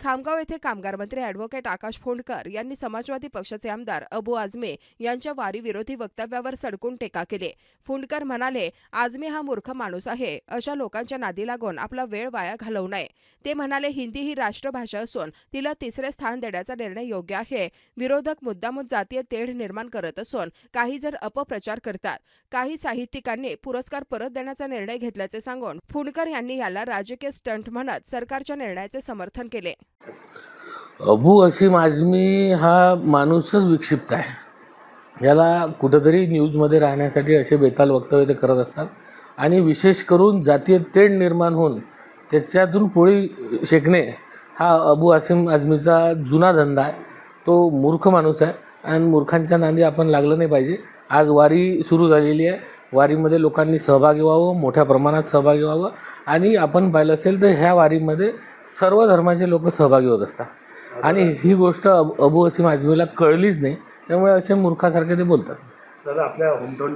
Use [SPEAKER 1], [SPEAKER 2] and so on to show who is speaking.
[SPEAKER 1] खामगाव येथे कामगार मंत्री अॅडव्होकेट आकाश फोंडकर यांनी समाजवादी पक्षाचे आमदार अबू आझमे यांच्या वारीविरोधी वक्तव्यावर सडकून टीका केली. फुंडकर म्हणाले आजमे हा मूर्ख माणूस आहे. अशा लोकांच्या नादी लागून आपला वेळ वाया घालवू नये. ते म्हणाले हिंदी ही राष्ट्रभाषा असून तिला तिसरे स्थान देण्याचा निर्णय योग्य आहे. विरोधक मुद्दामून जातीय तेढ निर्माण करत असून काही जण अपप्रचार करतात. काही साहित्यिकांनी पुरस्कार परत देण्याचा निर्णय घेतल्याचे सांगून फुंडकर यांनी याला राजकीय स्टंट म्हणत सरकारच्या निर्णयाचे समर्थन केले.
[SPEAKER 2] अबू असीम आझमी हा माणूसच विक्षिप्त आहे. याला कुठंतरी न्यूजमध्ये राहण्यासाठी असे बेताल वक्तव्य ते करत असतात. आणि विशेष करून जातीय तेढ निर्माण होऊन त्याच्यातून पोळी शेकणे हा अबू आसिम आझमीचा जुना धंदा आहे. तो मूर्ख माणूस आहे. आणि मूर्खांच्या नांदी आपण लागलं नाही पाहिजे. आज वारी सुरू झालेली आहे. वारीमध्ये लोकांनी सहभागी व्हावं मोठ्या प्रमाणात सहभागी व्हावं. आणि आपण पाहिलं असेल तर ह्या वारीमध्ये सर्व धर्माचे लोक सहभागी होत असतात. आणि ही गोष्ट अब अबू असीम आजमीला कळलीच नाही. त्यामुळे असे मूर्खासारखे ते बोलतात.
[SPEAKER 3] दादा आपल्या होमटाऊन